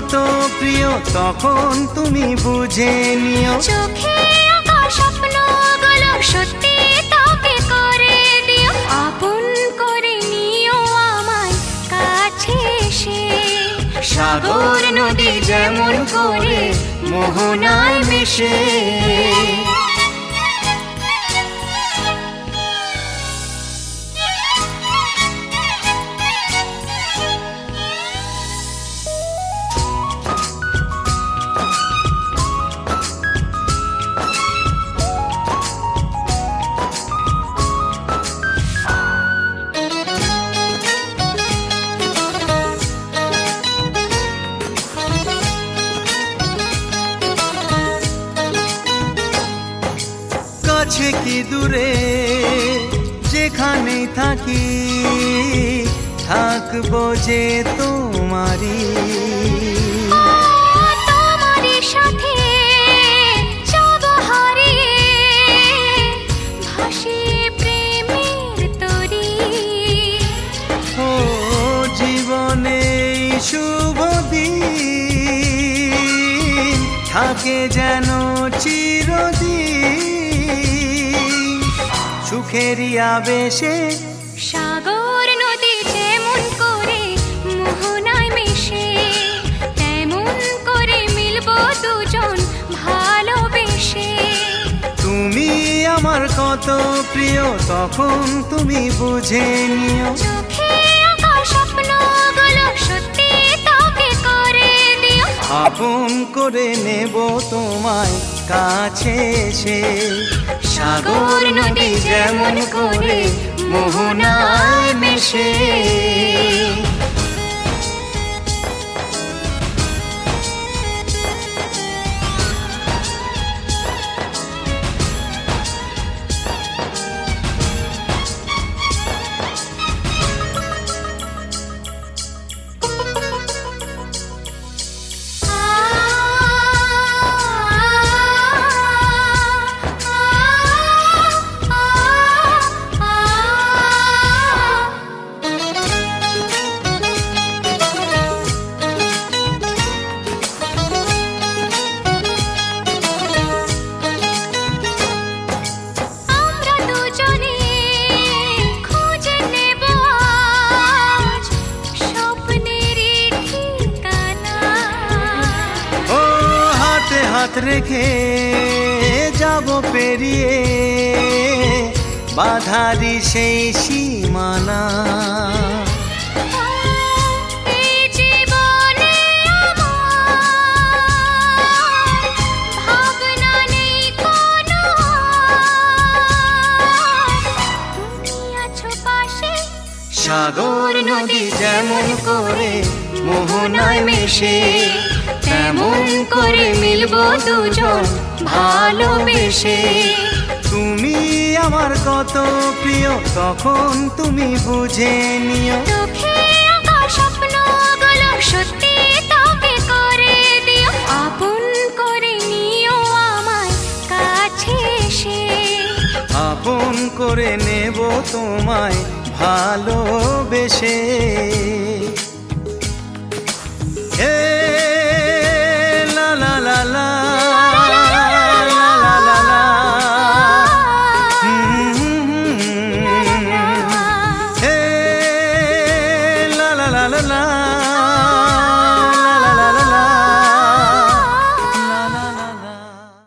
কত প্রিয় তখন তুমি বুঝে নিও। চোখে আঁকা স্বপ্নগুলো সত্যি করে দিও। আপন করে নিও আমায় কাছে এসে। সাগর নদী যেমন করে মোহনায় মেশে। কাছে কি দূরে? যেখানে থাকি থাকব যে তোমারি তোমারই শুভ দিন থাকে যেন চিরদিন। সুখেরই আবেশে। সাগর নদী যেমন করে মোহনায় মিশে। তেমন করে মিলব দুজন ভালোবেসে। তুমি আমার কত প্রিয় তখন তুমি বুঝে নিও। আপন করে নেব তোমায়। কাছে এসে সাগর নদী যেমন করে মোহনায় মেশে হাতে রেখে যাব পেরিয়ে। বাধারি সেই সীমানা। সাগর নদী যেমন করে মোহনায় মেশে। তেমন করে মিলব দুজন? ভালোবেসে তুমি আমার কত প্রিয় তখন তুমি বুঝে নিও। চোখে আঁকা স্বপ্নগুলো সত্যি তোকে করে দিও। আপন করে নিও আমায় কাছে এসে। আপন করে নেব তোমায় ভালোবেসে। হে